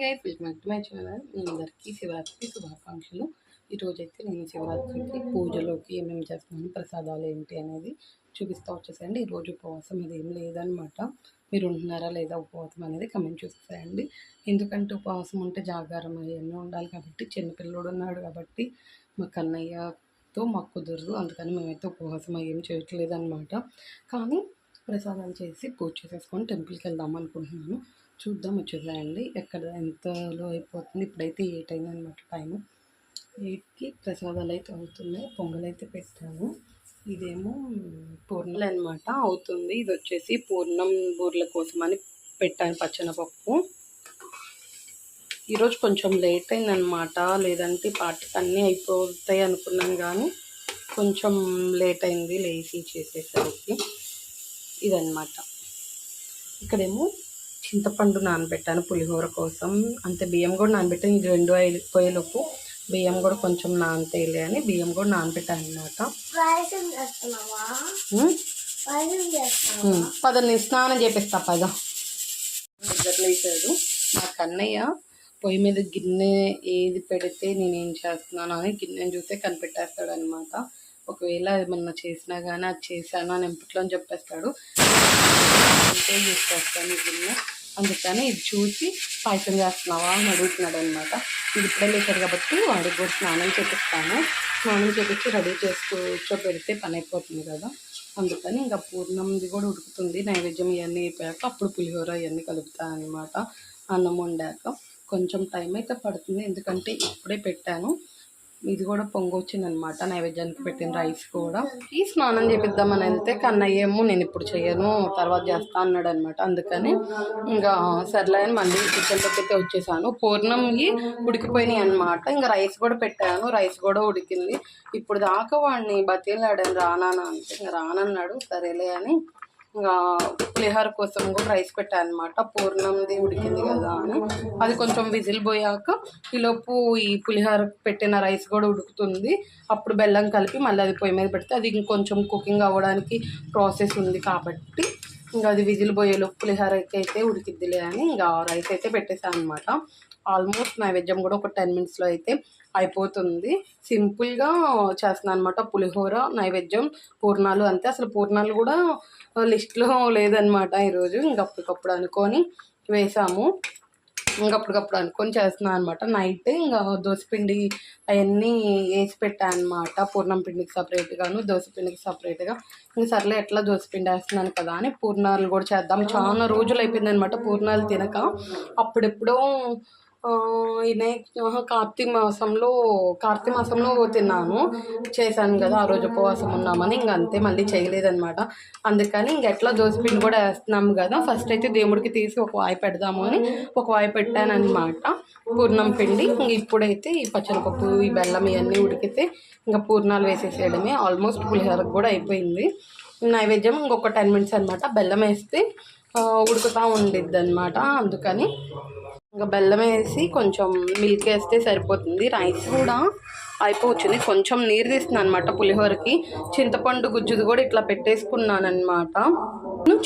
Guys welcome back to my channel మీ అందరికీ శివరాత్రి శుభాకాంక్షలు. ఈరోజు అయితే నేను శివరాత్రికి పూజలోకి ఏమేమి చేస్తున్నాను ప్రసాదాలు ఏంటి అనేది చూపిస్తూ వచ్చేసేయండి. ఈరోజు ఉపవాసం అది ఏం లేదనమాట మీరు ఉంటున్నారా లేదా ఉపవాసం అనేది కమెంట్ చూసేయండి ఎందుకంటే ఉపవాసం ఉంటే జాగారం అవన్నీ ఉండాలి కాబట్టి చిన్నపిల్లడు ఉన్నాడు కాబట్టి మా కన్నయ్యతో మాకు కుదరదు. అందుకని మేమైతే ఉపవాసం ఏం చేయట్లేదు అనమాట కానీ ప్రసాదాలు చేసి పూజ చేసేసుకొని టెంపుల్కి వెళ్దాం అనుకుంటున్నాను. చూద్దాం వచ్చేసాయండి. ఎక్కడ ఎంతలో అయిపోతుంది ఇప్పుడైతే ఎయిట్ అయింది అనమాట టైము ఎయిట్కి ప్రసాదాలు అయితే అవుతున్నాయి పొంగల్ అయితే పెట్టాను ఇదేమో పూర్ణలు అనమాట అవుతుంది. ఇది వచ్చేసి పూర్ణం బూర్ల కోసం అని పెట్టాను పచ్చనపప్పు. ఈరోజు కొంచెం లేట్ అయిందనమాట లేదంటే పాట అన్నీ అయిపోతాయి అనుకున్నాం కానీ కొంచెం లేట్ అయింది లేచి చేసేసరికి ఇదన్నమాట. ఇక్కడేమో చింతపండు నానబెట్టాను పులిహోర కోసం. అంతే బియ్యం కూడా నానబెట్టాను. ఇది రెండు ఐదు పొయ్యలోపు బియ్యం కూడా కొంచెం నానతేలే అని బియ్యం కూడా నానబెట్టాను అనమాట పద నేను స్నానం చేపిస్తా పద. నిద్రలేసాడు మా కన్నయ్య పొయ్యి మీద గిన్నె ఏది పెడితే నేను ఏం చేస్తున్నాను అని గిన్నెని చూస్తే కనిపెట్టేస్తాడు అనమాట ఒకవేళ ఏమన్నా చేసినా కానీ అది చేశాను అని ఎంపట్లో అని చెప్పేస్తాడు చేస్తాను ఈ గిన్నె. అందుకని ఇది చూసి పాయసం చేస్తున్నావా అని అడుగుతున్నాడు అనమాట ఇది ఇప్పుడే లేచారు కాబట్టి వాడికి కూడా స్నానం చేపిస్తాను. స్నానం చేపించి రెడీ చేసి కూర్చోబెడితే పని అయిపోతుంది కదా. అందుకని ఇంకా పూర్ణంది కూడా ఉడుకుతుంది. నైవేద్యం ఇవన్నీ అయిపోయాక అప్పుడు పులిహోర ఇవన్నీ కలుపుతా అనమాట. అన్నం వండాక కొంచెం టైం అయితే పడుతుంది. ఎందుకంటే ఇప్పుడే పెట్టాను. ఇది కూడా పొంగొచ్చింది అనమాట నైవేద్యానికి పెట్టిన రైస్ కూడా. ఈ స్నానం చేపిద్దామని వెళ్తే కన్నయ్య ఏమో నేను ఇప్పుడు చేయను తర్వాత చేస్తా అన్నాడు అనమాట అందుకని ఇంకా సర్లే అని మళ్ళీ కిచెన్లోకి అయితే వచ్చేసాను. పూర్ణంకి ఉడికిపోయినాయి అనమాట ఇంకా రైస్ కూడా పెట్టాను. రైస్ కూడా ఉడికింది. ఇప్పుడు దాకా వాడిని బతిలాడాను రానా అంటే. ఇంకా రానన్నాడు. సరేలే అని ఇంకా పులిహోర కోసం కూడా రైస్ పెట్టాను అనమాట పూర్ణంది ఉడికింది కదా అని. అది కొంచెం విజిల్ పోయాక ఈలోపు ఈ పులిహోర పెట్టిన రైస్ కూడా ఉడుకుతుంది. అప్పుడు బెల్లం కలిపి మళ్ళీ అది పొయ్యి మీద పెడితే అది ఇంకొంచెం కుకింగ్ అవ్వడానికి ప్రాసెస్ ఉంది కాబట్టి ఇంకా అది విజిల్ పోయేలోపు పులిహోర అయితే ఉడికిద్దిలే అని ఇంకా రైస్ అయితే పెట్టేసాను అనమాట ఆల్మోస్ట్ నైవేద్యం కూడా ఒక టెన్ మినిట్స్లో అయితే అయిపోతుంది. సింపుల్గా చేస్తున్నాను అనమాట పులిహోర నైవేద్యం పూర్ణాలు అంతే. అసలు పూర్ణాలు కూడా లిస్ట్లో లేదనమాట ఈరోజు. ఇంకప్పటికప్పుడు అనుకొని వేసాము. ఇంకప్పటికప్పుడు అనుకొని చేస్తున్నాను అనమాట నైట్ ఇంకా దోసపిండి అవన్నీ వేసి పెట్టాను అనమాట పూర్ణం పిండికి సపరేట్గాను దోసపిండికి సపరేట్గా. ఇంకా సర్లే ఎట్లా దోసపిండి వేస్తున్నాను కదా అని పూర్ణాలు కూడా చేద్దాం. చాలా రోజులు అయిపోయింది అనమాట పూర్ణాలు తినక. అప్పుడెప్పుడో వినాయక కార్తీక మాసంలో కార్తీక మాసంలో తిన్నాను. చేశాను కదా ఆ రోజు ఉపవాసం ఉన్నామని. ఇంక అంతే మళ్ళీ చేయలేదనమాట అందుకని ఇంక ఎట్లా దోసపిండి కూడా వేస్తున్నాము కదా ఫస్ట్ అయితే దేవుడికి తీసి ఒక వాయి పెడదాము అని ఒక వాయి పెట్టాను పూర్ణం పిండి ఇంక ఇప్పుడైతే ఈ పచ్చనిపప్పు ఈ బెల్లం ఇవన్నీ ఉడికితే ఇంకా పూర్ణాలు వేసేసేయడమే. ఆల్మోస్ట్ పులిహోరకు కూడా అయిపోయింది. నైవేద్యం ఇంకొక టెన్ మినిట్స్ అనమాట బెల్లం వేస్తే ఉడుకుతూ ఉండిద్ది అనమాట అందుకని ఇంకా బెల్లం వేసి కొంచెం మిల్క్ వేస్తే సరిపోతుంది. రైస్ కూడా అయిపోవచ్చింది. కొంచెం నీరు తీస్తున్నాను అనమాట పులిహోరకి. చింతపండు గుజ్జుది కూడా ఇట్లా పెట్టేసుకున్నాను అనమాట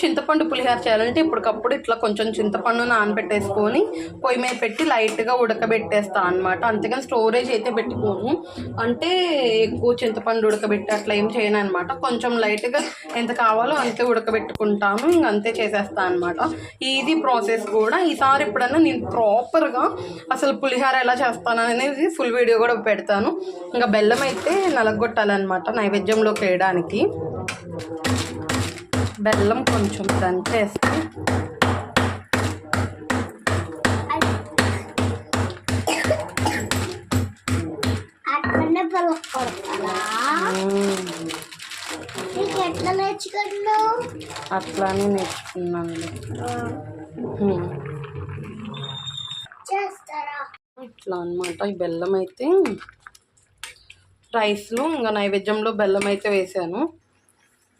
చింతపండు పులిహోర చేయాలంటే ఇప్పటికప్పుడు ఇట్లా కొంచెం చింతపండు నానబెట్టేసుకొని పొయ్యి మీద పెట్టి లైట్గా ఉడకబెట్టేస్తాను అనమాట. అంతేగాని స్టోరేజ్ అయితే పెట్టుకోను. అంటే ఎక్కువ చింతపండు ఉడకబెట్టి అట్లా ఏం చేయను అనమాట కొంచెం లైట్గా ఎంత కావాలో అంతే ఉడకబెట్టుకుంటాను. ఇంక అంతే చేసేస్తాను అనమాట. ఇది ప్రాసెస్ కూడా. ఈసారి ఎప్పుడన్నా నేను ప్రాపర్గా అసలు పులిహోర ఎలా చేస్తాను అనేది ఫుల్ వీడియో కూడా పెడతాను. ఇంకా బెల్లం అయితే నలగొట్టాలన్నమాట నైవేద్యంలోకి వేయడానికి బెల్లం కొంచెం దంచేస్తే. అట్లనే నేర్చుకున్నాను. ఇట్లా అనమాట ఈ బెల్లం అయితే రైస్లో ఇంకా నైవేద్యంలో బెల్లం అయితే వేసాను.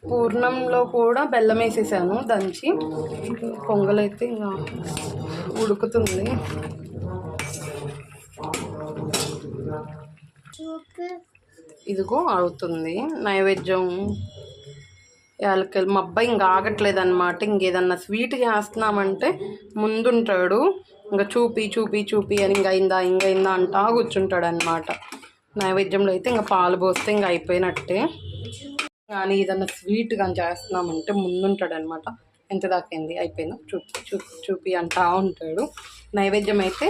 పూర్ణంలో కూడా బెల్లం వేసేసాను దంచి. పొంగలైతే ఇంకా ఉడుకుతుంది. ఇదిగో అవుతుంది నైవేద్యం. యాలకలు మా అబ్బాయి ఇంకా ఆగట్లేదు అనమాట ఇంకేదన్నా స్వీట్ చేస్తున్నామంటే ముందుంటాడు. ఇంకా చూపి చూపి చూపి అని ఇంకా అయిందా ఇంకా అయిందా అంటా కూర్చుంటాడు అనమాట నైవేద్యంలో అయితే ఇంకా పాలు పోస్తే ఇంకా అయిపోయినట్టే. కానీ ఏదన్నా స్వీట్ కానీ చేస్తున్నామంటే ముందుంటాడు అనమాట ఎంత దాకైంది అయిపోయిందో? చూపి చూపి చూపి అంటా ఉంటాడు. నైవేద్యం అయితే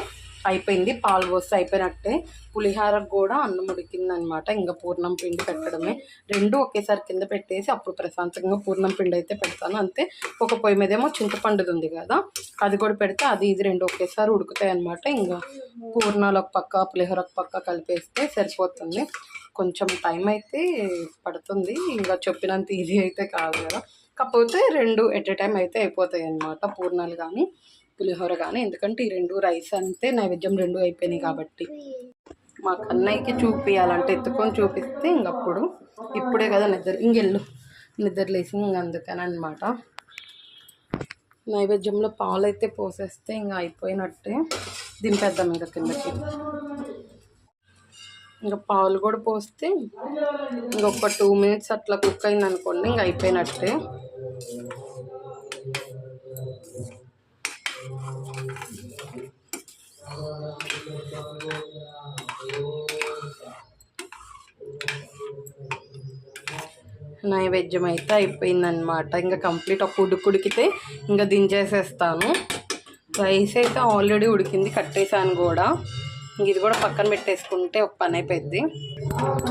అయిపోయింది పాలు పోసి అయిపోయినట్టే. పులిహారకు కూడా అన్నం ఉడికిందనమాట. ఇంకా పూర్ణం పిండి పెట్టడమే. రెండు ఒకేసారి కింద పెట్టేసి అప్పుడు ప్రశాంతంగా పూర్ణం పిండి అయితే పెడతాను. అంతే. ఒక పొయ్యి మీదేమో చింతపండుది ఉంది కదా అది కూడా పెడితే అది ఇది రెండు ఒకేసారి ఉడుకుతాయి అనమాట ఇంకా పూర్ణాలు ఒక పక్క పులిహోర ఒక పక్క కలిపేస్తే సరిపోతుంది. కొంచెం టైం అయితే పడుతుంది. ఇంకా చెప్పినంత ఈజీ అయితే కాదు కదా. కాకపోతే రెండు ఎట్ ఎ టైం అయితే అయిపోతాయి అన్నమాట పూర్ణాలు కానీ పులిహోర కానీ ఎందుకంటే ఈ రెండు రైస్ అంతే నైవేద్యం రెండు అయిపోయినాయి కాబట్టి. మా కన్నయ్యకి చూపించాలంటే ఎత్తుకొని చూపిస్తే ఇంకప్పుడు ఇప్పుడే కదా నిద్ర ఇంకెళ్ళు నిద్ర లేసి ఇంక అందుకని అనమాట నైవేద్యంలో పాలు అయితే పోసేస్తే ఇంకా అయిపోయినట్టే దింపేద్దాం ఇంకా కిందకి. ఇంకా పాలు కూడా పోస్తే ఇంకొక టూ మినిట్స్ అట్లా కుక్ అయింది అనుకోండి ఇంక అయిపోయినట్టే. నైవేద్యం అయితే అయిపోయిందనమాట ఇంకా కంప్లీట్ ఒక ఉడుకు ఉడికితే ఇంకా దించేసేస్తాను. రైస్ అయితే ఆల్రెడీ ఉడికింది కట్టేసాను కూడా. ఇంక ఇది కూడా పక్కన పెట్టేసుకుంటే ఒక పని అయిపోయింది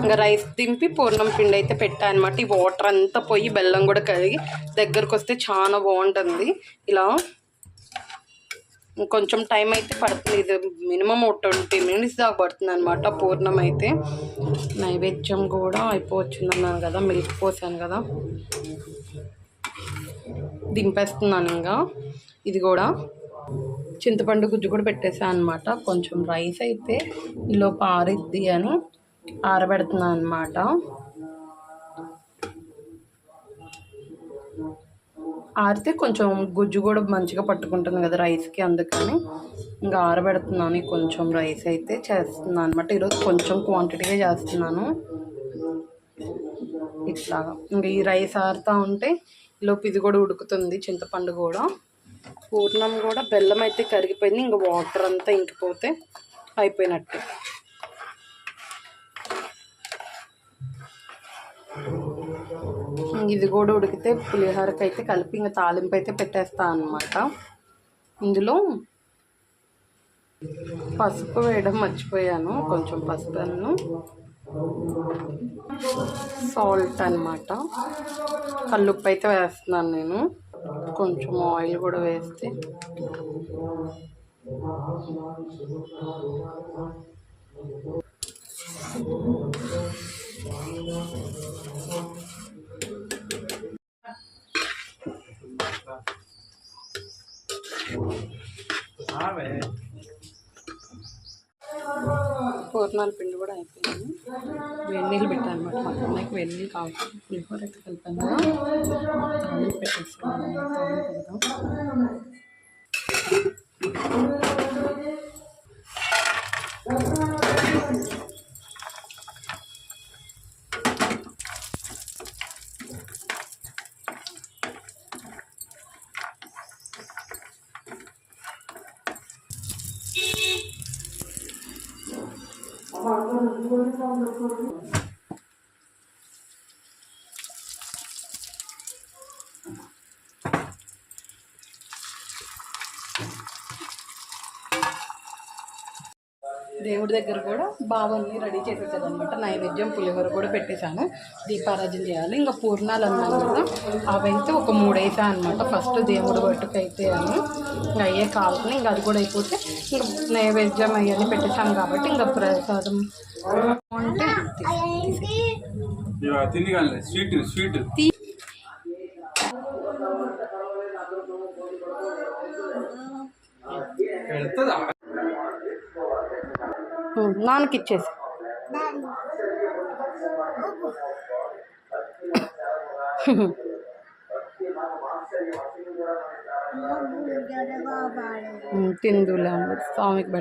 ఇంకా రైస్ దింపి పూర్ణం పిండి అయితే పెట్టాను అనమాట ఈ వాటర్ అంతా పోయి బెల్లం కూడా కరిగి దగ్గరకు వస్తే చాలా బాగుంటుంది. ఇలా కొంచెం టైం అయితే పడుతుంది. ఇది మినిమం ఒక ట్వంటీ మినిట్స్ దాకా పడుతుంది అనమాట పూర్ణం అయితే నైవేద్యం కూడా అయిపోవచ్చిందన్నాను కదా మిల్క్ పోసాను కదా. దింపేస్తున్నాను ఇంకా. ఇది కూడా చింతపండు గుజ్జు కూడా పెట్టేసాను అనమాట కొంచెం రైస్ అయితే ఈలోపు ఆరిద్ది అని ఆరబెడుతున్నాను అనమాట ఆరితే కొంచెం గుజ్జు కూడా మంచిగా పట్టుకుంటుంది కదా రైస్కి అందుకని ఇంకా ఆరబెడుతున్నాను. కొంచెం రైస్ అయితే చేస్తున్నాను అనమాట ఈరోజు కొంచెం క్వాంటిటీగా చేస్తున్నాను. ఇట్లాగా ఇంకా ఈ రైస్ ఆరుతూ ఉంటే లోపు ఇది కూడా ఉడుకుతుంది చింతపండు కూడా. పూర్ణం కూడా బెల్లం అయితే కరిగిపోయింది ఇంకా వాటర్ అంతా ఇంకిపోతే అయిపోయినట్టు. ఇది కూడా ఉడికితే పులిహోరకి అయితే కలిపి ఇంకా తాలింపు అయితే పెట్టేస్తా అనమాట ఇందులో పసుపు వేయడం మర్చిపోయాను కొంచెం పసుపు పసుపును సాల్ట్ అనమాట కల్లుప్పు అయితే వేస్తున్నాను నేను. కొంచెం ఆయిల్ కూడా వేస్తే. పూర్ణాల పిండి కూడా అయిపోయింది. వేడి నీళ్ళు పెట్టాను అనమాట మా అన్నయ్యకి వేడి నీళ్ళు కావాలి. పులిహోర అయితే కలిపాను కదా తాలింపు దేవుడి దగ్గర కూడా బావల్ని రెడీ చేసేసాను అనమాట నైవేద్యం పులిహోర కూడా పెట్టేశాను. దీపారాజన చేయాలి. ఇంకా పూర్ణాలు అన్నాను కదా అవైతే ఒక మూడు వేసా అనమాట ఫస్ట్ దేవుడి పట్టుకు అయితే అని ఇంకా అయ్యే కావాలని ఇంకా అది కూడా అయిపోతే ఇంకా నైవేద్యం అవన్నీ పెట్టేశాను కాబట్టి ఇంకా ప్రసాదం అంటే స్వీట్ స్వీట్. పెడతదా? నాన్నకి ఇచ్చేసి తిందులే స్వామికి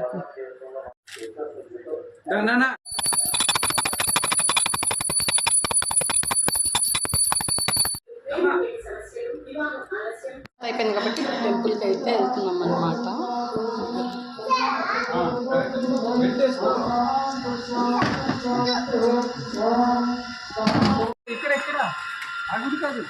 నాన్న అయిపోయింది కాబట్టి టెంపుల్కి అయితే వెళ్తున్నాం అనమాట ఇక్కడ ఎక్కడ అడుగు కాదు.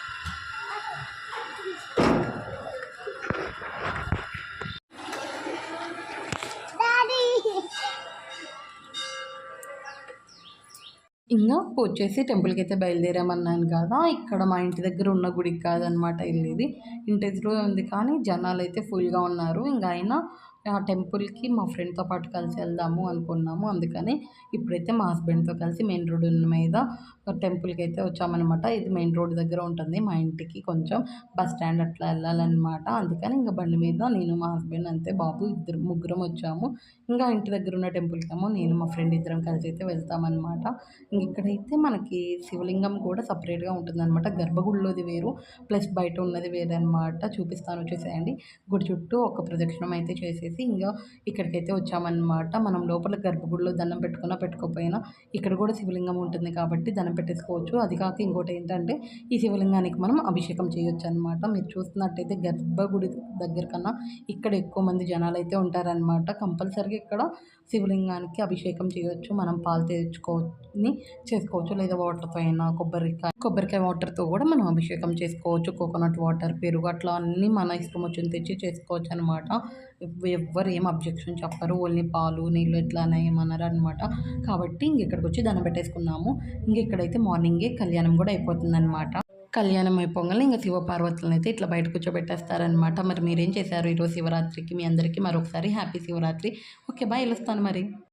ఇంకా వచ్చేసి టెంపుల్కి అయితే బయలుదేరామన్నాను కదా ఇక్కడ మా ఇంటి దగ్గర ఉన్న గుడికి కాదనమాట వెళ్ళేది. ఇంటి ఎదురు ఉంది కానీ జనాలు అయితే ఫుల్గా ఉన్నారు. ఇంకా అయినా ఆ టెంపుల్కి మా ఫ్రెండ్తో పాటు కలిసి వెళ్దాము అనుకున్నాము. అందుకని ఇప్పుడైతే మా హస్బెండ్తో కలిసి మెయిన్ రోడ్డు మీద టెంపుల్కి అయితే వచ్చామన్నమాట. ఇది మెయిన్ రోడ్ దగ్గర ఉంటుంది. మా ఇంటికి కొంచెం బస్ స్టాండ్ అట్లా వెళ్ళాలన్నమాట. అందుకని ఇంకా బండి మీద నేను మా హస్బెండ్ అంతే బాబు ఇద్దరు ముగ్గురం వచ్చాము. ఇంకా ఇంటి దగ్గర ఉన్న టెంపుల్కి ఏమో నేను మా ఫ్రెండ్ ఇద్దరం కలిసి అయితే వెళ్తామన్నమాట. ఇంక ఇక్కడైతే మనకి శివలింగం కూడా సపరేట్గా ఉంటుందన్నమాట. గర్భగుడిలోది వేరు ప్లస్ బయట ఉన్నది వేరే అనమాట చూపిస్తాను వచ్చేసేయండి. గుడి చుట్టూ ఒక ప్రదక్షిణం అయితే చేసేసి ఇంకా ఇక్కడికైతే వచ్చామన్నమాట. మనం లోపల గర్భగుడిలో దండం పెట్టుకున్నా పెట్టుకోకపోయినా ఇక్కడ కూడా శివలింగం ఉంటుంది కాబట్టి దండం పెట్టేసుకోవచ్చు అది కాక ఇంకోటి ఏంటంటే ఈ శివలింగానికి మనం అభిషేకం చేయొచ్చు అనమాట మీరు చూస్తున్నట్టయితే గర్భగుడి దగ్గర కన్నా ఇక్కడ ఎక్కువ మంది జనాలు అయితే ఉంటారనమాట కంపల్సరీగా ఇక్కడ శివలింగానికి అభిషేకం చేయొచ్చు. మనం పాలు తెచ్చుకొని చేసుకోవచ్చు. లేదా వాటర్తో అయినా కొబ్బరికాయ కొబ్బరికాయ వాటర్తో కూడా మనం అభిషేకం చేసుకోవచ్చు. కోకోనట్ వాటర్ పెరుగు అట్లా అన్నీ మన ఇష్టం వచ్చింది తెచ్చి చేసుకోవచ్చు అనమాట ఎవ్వరు ఏం అబ్జెక్షన్ చెప్పరు. ఓన్లీ పాలు నీళ్ళు ఎట్లానే ఏమన్నారు అనమాట కాబట్టి ఇంక ఇక్కడికి వచ్చి దండం పెట్టేసుకున్నాము. ఇంక ఇక్కడైతే మార్నింగే కళ్యాణం కూడా అయిపోతుందన్నమాట. కళ్యాణం అయిపోగానే ఇంకా శివపార్వతులను అయితే ఇట్లా బయట కూర్చోబెట్టేస్తారనమాట మరి మీరేం చేశారు? ఈరోజు శివరాత్రికి మీ అందరికీ మరొకసారి హ్యాపీ శివరాత్రి. ఓకే బాయ్ వెళ్ళొస్తాను మరి.